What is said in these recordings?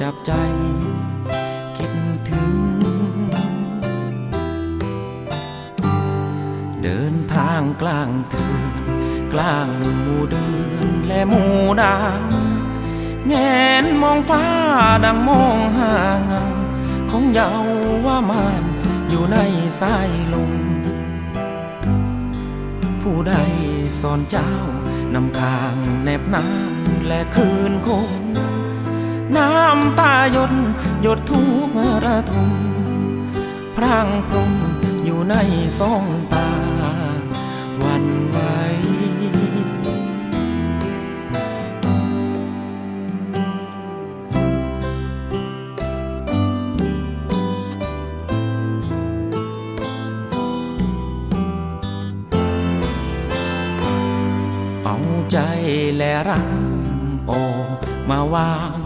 จับใจ คิดถึง เดินทางกลางเถือนกลางหมู่เดือนและหมู่ดาวแงนมองฟ้าดังมองหางเงาของเยาว่ามานอยู่ในสายลมผู้ใดสอนเจ้านำคางแนบน้ำและคืนคง น้ำตาหยดหยดทุกระทมพร่างพรมอยู่ในสองตาหวันไหวเอาใจและร่างออมาวาง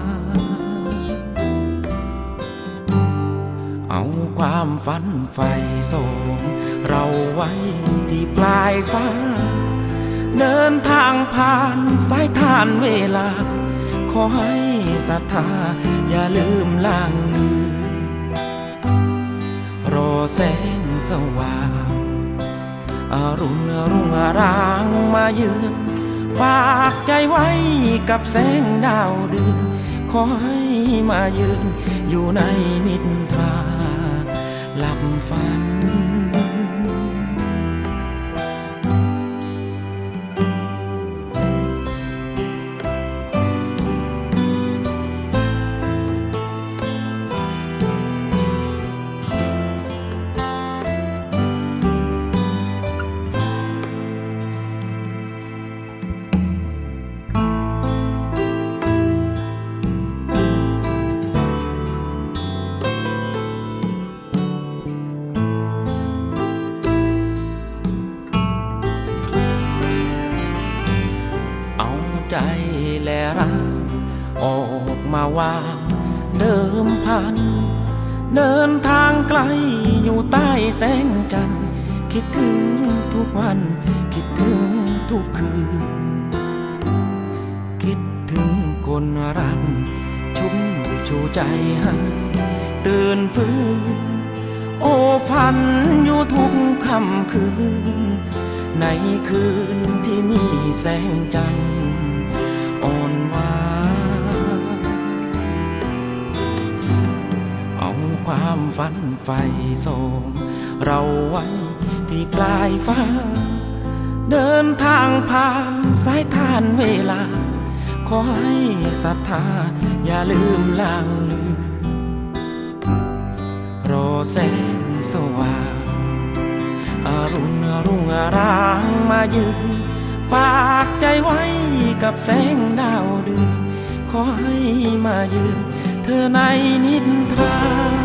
น ความฝันไฟส่งเราไว้ที่ปลายฟ้า เดินทางผ่านสายทานเวลา ขอให้ศรัทธาอย่าลืมล่างลือ รอแสงสว่างอรุณรุ่งรางมาเยือนฝากใจไว้กับแสงดาวเดือนขอให้มายืนอยู่ในนิทรา หลับฝัน ใจและรัก ออกมาวางเดิมพัน เดินทางไกลอยู่ใต้แสงจันทร์คิดถึงทุกวัน คิดถึงทุกคืน คิดถึงคนรักชุ่มชูใจให้ตื่นฟื้นโอ้ฝันอยู่ทุกค่ำคืน ในคืนที่มีแสงจันทร์ อ่อนหวานเอาความฝันไฟส่งเราไว้ที่ปลายฟ้า เดินทางผ่านสายทานเวลา ขอให้ศรัทธาอย่าลืมลางลือรอแสงสว่างอรุณรุ่งอรางมายืน ฝากใจไว้กับแสงดาวเดือนขอให้มายืนเธอในนิทรา